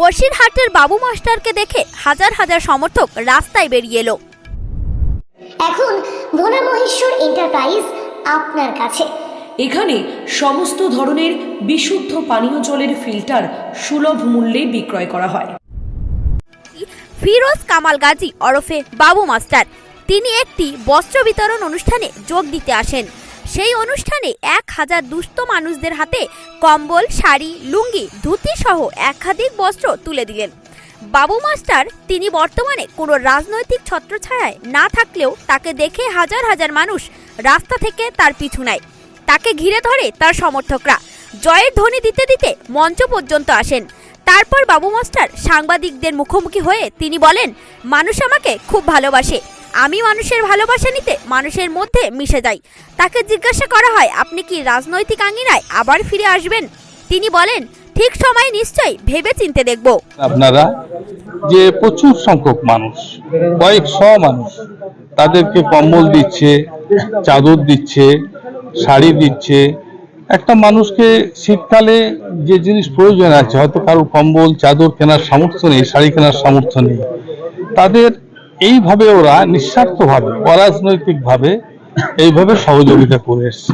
বসিরহাটের বাবু মাস্টারকে দেখে হাজার হাজার সমর্থক রাস্তায় বেরিয়ে এলো। এখন ভোলা মহেশ্বর এন্টারপ্রাইজ আপনার কাছে। এখানে সমস্ত ধরনের বিশুদ্ধ পানীয় জলের ফিল্টার সুলভ মূল্যে বিক্রয় করা হয়। ফিরোজ কামাল গাজী ওরফে বাবু মাস্টার। তিনি একটি বস্ত্র বিতরণ অনুষ্ঠানে যোগ দিতে আসেন। সেই অনুষ্ঠানে এক হাজার দুস্থ মানুষদের হাতে কম্বল, শাড়ি, লুঙ্গি, ধুতি সহ একাধিক বস্ত্র তুলে দিলেন। বাবু মাস্টার তিনি বর্তমানে কোনো রাজনৈতিক ছত্রছায়ায় না থাকলেও তাকে দেখে হাজার হাজার মানুষ রাস্তা থেকে তার পিছু নেয়। তাকে ঘিরে ধরে তার সমর্থকরা। জয়ের ধ্বনি দিতে দিতে মঞ্চ পর্যন্ত আসেন। তারপর বাবু মাস্টার সাংবাদিকদের মুখোমুখি হয়ে তিনি বলেন, মানুষ আমাকে খুব ভালোবাসে। আমি মানুষের ভালোবাসা নিতে মানুষের মধ্যে মিশে যাই। তাকে জিজ্ঞাসা করা হয়, আপনি কি রাজনৈতিক আঙ্গিনায় আবার ফিরে আসবেন? তিনি বলেন, ঠিক সময় নিশ্চয়ই ভেবে চিনতে দেখব। আপনারা যে প্রচুর সংখ্যক মানুষ, কয়েকশ মানুষ, তাদেরকে কম্বল দিচ্ছে, চাদর দিচ্ছে, শাড়ি দিচ্ছে। একটা মানুষকে শীতকালে যে জিনিস প্রয়োজন আছে, হয়তো কারও কম্বল, চাদর কেনার সামর্থ্য নেই, শাড়ি কেনার সামর্থ্য নেই। তাদের এইভাবে ওরা নিঃস্বার্থভাবে অরাজনৈতিকভাবে এইভাবে সহযোগিতা করে এসছে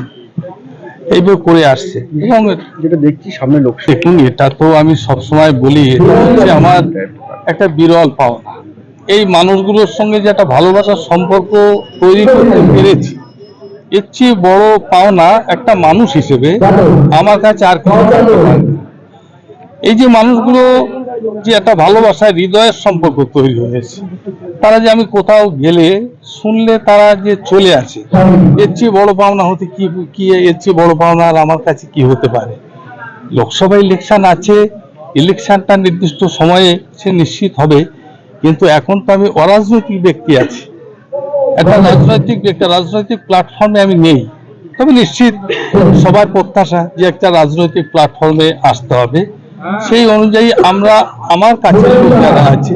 এইভাবে করে আসছে। এবং যেটা দেখছি সামনে লোকসভা। দেখুন এটা তো আমি সবসময় বলি হচ্ছে আমার একটা বিরল পাওনা। এই মানুষগুলোর সঙ্গে যে একটা ভালোবাসার সম্পর্ক তৈরি করতে পেরেছি এর চেয়ে বড় পাওনা একটা মানুষ হিসেবে আমার কাছে আর কিছু। এই যে মানুষগুলো যে একটা ভালোবাসায় হৃদয়ের সম্পর্ক তৈরি হয়েছে তারা যে আমি কোথাও গেলে শুনলে তারা যে চলে আসে, এর চেয়ে বড় পাওনা হতে কি কি এর চেয়ে বড় পাওনা আর আমার কাছে কি হতে পারে? লোকসভা ইলেকশন আছে ইলেকশনটা নির্দিষ্ট সময়ে সে নিশ্চিত হবে, কিন্তু এখন তো আমি অরাজনৈতিক ব্যক্তি আছি। একটা রাজনৈতিক একটা রাজনৈতিক প্ল্যাটফর্মে আমি নেই। তবে নিশ্চিত সবার প্রত্যাশা যে একটা রাজনৈতিক প্ল্যাটফর্মে আসতে হবে। সেই অনুযায়ী আমরা, আমার কাছে যারা আছে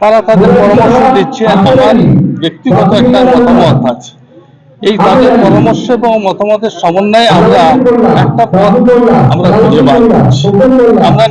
তারা তাদের পরামর্শ দিচ্ছে আমার ব্যক্তিগত একটা মতামত আছে। এই তাদের পরামর্শ এবং মতামতের সমন্বয়ে আমরা একটা পথ আমরা খুঁজে বার করছি। আমরা